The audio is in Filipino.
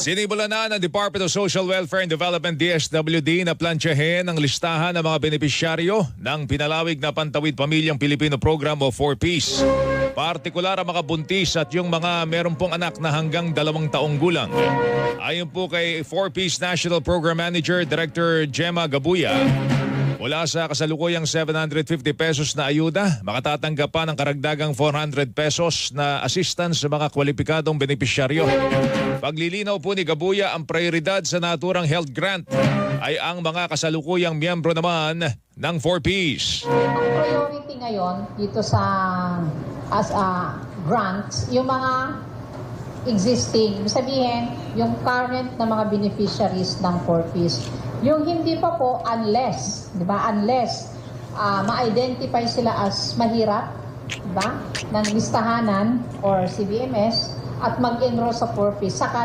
Sinimula na ng Department of Social Welfare and Development DSWD na plantyahin ang listahan ng mga benepisyaryo ng pinalawig na Pantawid Pamilyang Pilipino Program o 4Ps. Partikular ang mga buntis at yung mga meron pong anak na hanggang dalawang taong gulang. Ayon po kay 4Ps National Program Manager Director Gemma Gabuya, Mula sa kasalukuyang 750 pesos na ayuda, makatatanggap pa ng karagdagang 400 pesos na assistance sa mga kwalipikadong benepisyaryo. Paglilinaw po ni Gabuya, ang prioridad sa naturang health grant ay ang mga kasalukuyang miyembro naman ng 4Ps. Ang priority ngayon dito sa as a grants, yung mga existing, ibig sabihin, yung current na mga beneficiaries ng 4Ps. Yung hindi pa po, unless, di ba, unless ah, ma-identify sila as mahirap, di ba, ng listahanan or CBMS at mag-enroll sa 4Ps, saka